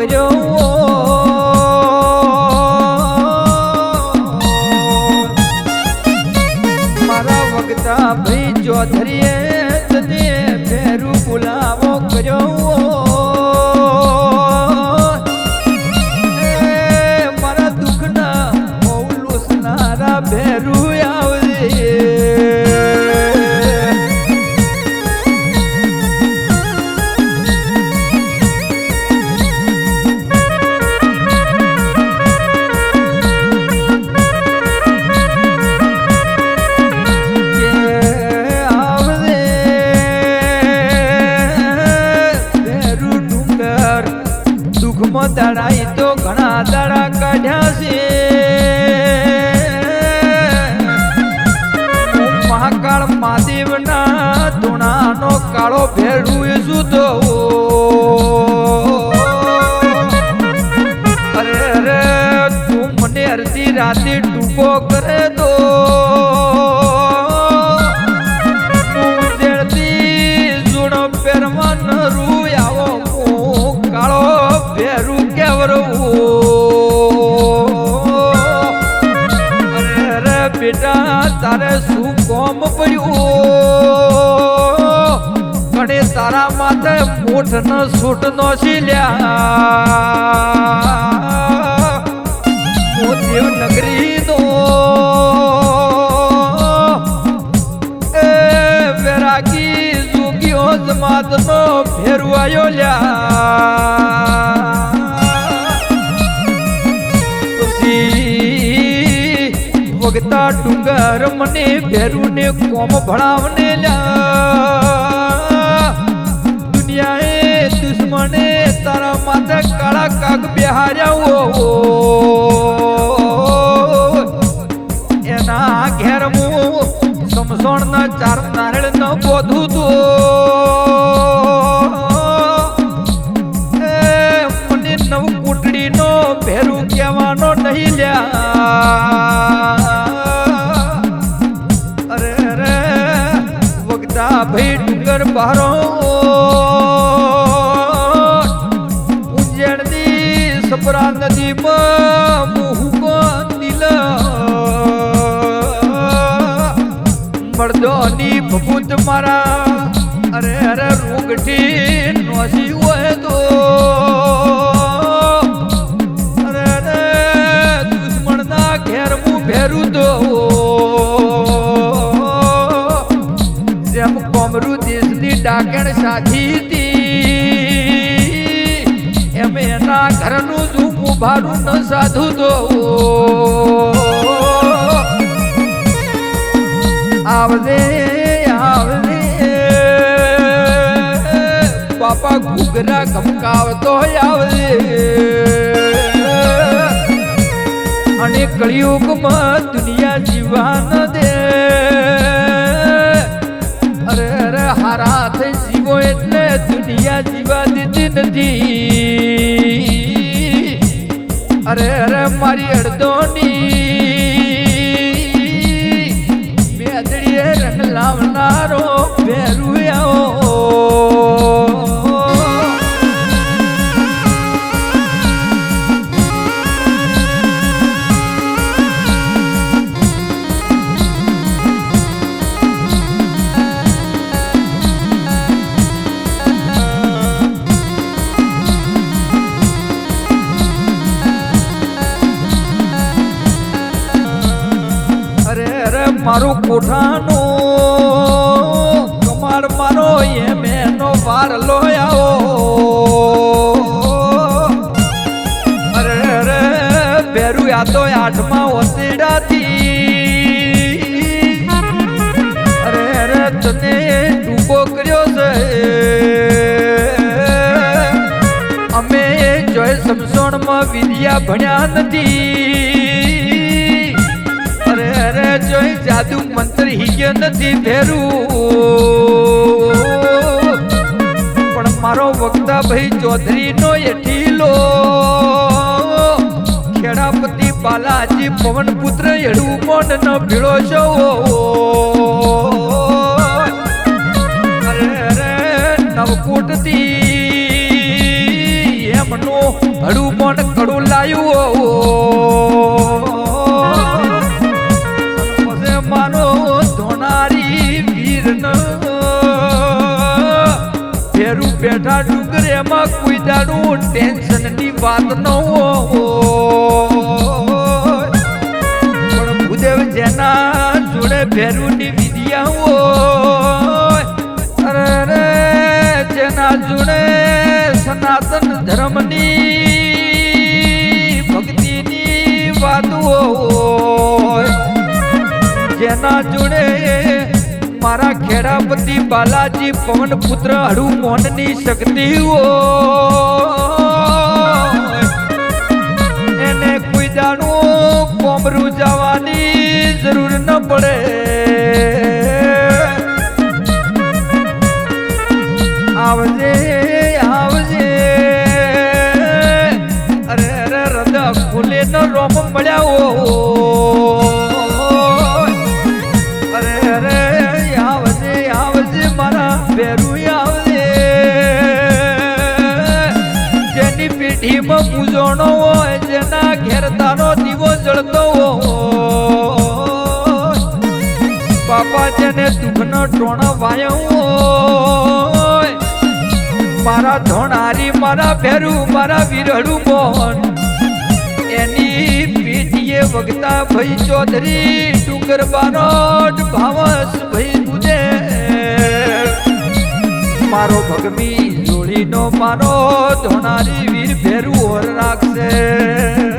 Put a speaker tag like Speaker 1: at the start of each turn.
Speaker 1: કર્યો મારા વગતા ભાઈ ચોધરીએ ભેરું બોલાવો કર્યો. મહાકાળ મહાદેવના ધૂણાનો કાળો ભેરું કોમ પડ્યું. કણે તારા માથે મોઠ ન સૂટ નો શીલ્યા હું દેવનગરી નો એ વેરાગી જોગીઓ જમાત નો ફેરવાયો લ્યા. મને ભેરું ને કોમ ભણાવને દુનિયાએ દુશ્મને તારા માથે કાળા કાગ બિહાર્યા ઓ એના ઘેર હું સમસણ ના ચાર નારળ ન બોધું તો. વગતા ભાઈ ડુંગર બહારો ઉજ્જૈનની સપરા નદીમાં મુહુકો દિલ. મર્દોની ભભૂત મારા. અરે અરે, રૂગઠી નોસી હોય તો. અરે અરે, દુશ્મનના ઘેર હું ભેરું તો. ડાકણ સાથી હતી. એમ એના ઘરનું ધૂમું ભારું ન સાધું તો. આવજે આવજે. બાપા ઘૂઘરા ગમકાવતો આવજે. અને કળિયુગમાં દુનિયા જીવા ન દે. દીધી નથી અરે અરે મારી અડધોની. બેદડીએ રંગ લાવનારો ભેરું મારું કોઠાનું. કમાડ મારો એ મેનો વાર લોયાઓ અરે અરે, બેરું આ તો આઠમા ઓસેડાથી. અરે અરે, તને ડૂબો કર્યો છે. અમે જોય સમસોણમાં વિદ્યા ભણ્યા નથી. મંત્ર નથી ભેરું. પણ મારો વક્તા ભાઈ ચૌધરી નો એઠીલો ખેડાપતિ બાલાજી પવન પુત્ર એડું મોન ન ભીળો છો એમાં કોઈ દાડું ટેન્શનની વાત ન પણ ભૂદેવ જેના જોડે ભેરું ની વિદ્યા હોય. અરે, જેના જોડે સનાતન ધર્મની ભક્તિની વાત હોય. જેના જોડે મારા ખેડાપતિ બાલાજી પવન પુત્ર હડુ મોહનની શક્તિ એને કોઈ દાણું કોમરું જવાની જરૂર ન પડે. આવજે આવજે. અરે અરે હૃદય ખુલે ન રોમ મળ્યા અરે અરે. હોય જેના ઘેર તારો દીવો જળતો હોય. બાપા જેને દુઃખનો ટોણો વાયો હોય. મારા ધોણારી, મારા ભેરું, મારા વિરળું મોહન. એની પીઠીએ વગતા ભાઈ ચૌધરી ડુંગર બારોટ ભાવસ ભાઈ તુજે મારો ભગમી જોડીનો પારો ધોનારી વીર ઓર રાખશે.